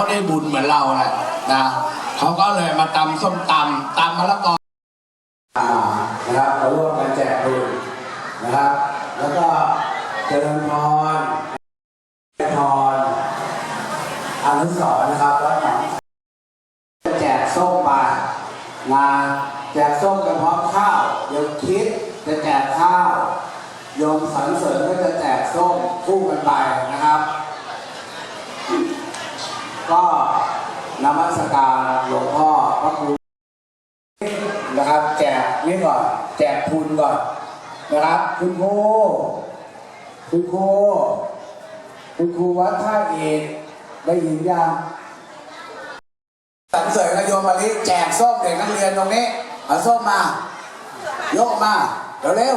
เขาได้บุญเหมือนเราแหละนะเขาก็เลยมาตำส้มตำตำมะละกออ่านะครับเราร่วมกันแจกบุญนะครับ แล้วก็เจริญพรพรอนุสรนะครับแล้วหนองจะแจกส้มมามาแจกส้มกันพร้อมข้าวโยมคิดจะแจกข้าวโยมสรรเสริญก็จะแจกส้มคู่กันไปนะครับ ก็นมัสการหลวงพ่อพระครูนะครับแจกนี่ก่อนแจกทุนก่อนนะครับ คุณครูคุณครูคุณครูวัดท่าเอกได้ยินยังสันเสริญนโยมมาลิแจกส้มเด็กนักเรียนตรงนี้เอาส้มมา โยกมาเร็ว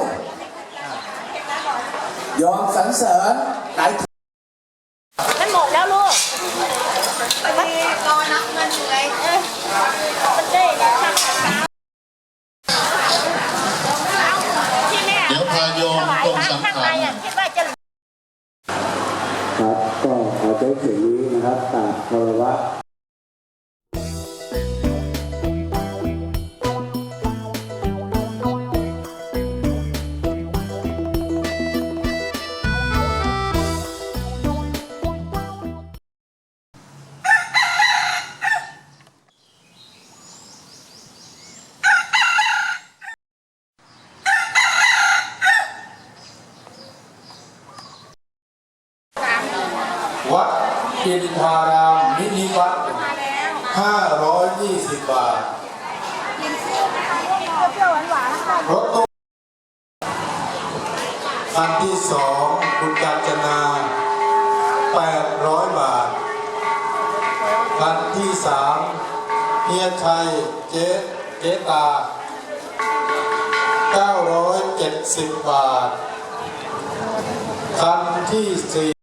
ๆโยมสันเสริญไหนมันหมดแล้วลูก วันนี้รอนับ เดี๋ยวพาโยมตรงสังขารครับก็ขอใช้เสียงนี้นะครับตามคารวะ วัดอินทารามมินิวัดห้าร้อยยี่สิบบาทเปรี้ยวๆหวานๆค่ะรถตู้คันที่สองคุณกาญจนาแปดร้อยบาท คันที่สามเฮียชัยเจ๊เจ๊ตาเก้าร้อยเจ็ดสิบบาท คันที่สี่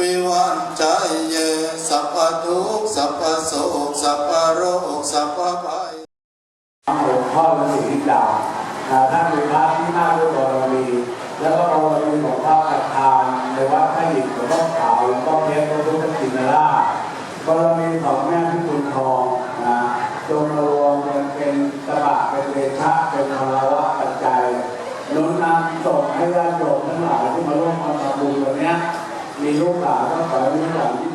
วิวันใจเย สัพพทุกสัพพโศกสัพพโรคสัพพภัยหลวงพ่อฤาษีดาอ่าท่านเป็นพระที่น่าด้วยบารมีแล้วก็บารมีของพระประธานในวัดพระหยิบหลวงพ่อขาวหลวงพ่อเพชรพระพุทธชินราชบารมีของแม่พิกุลทองนะจงมรวมกันเป็นตบะเป็นเดชะเป็นพลวะปัจจัยนุนนำส่งให้ญาติโยมทั้งหลายที่มาร่วมมาทำบุญวันเนี้ย มีลูกหลานก็ขอให้ลูกหลานที่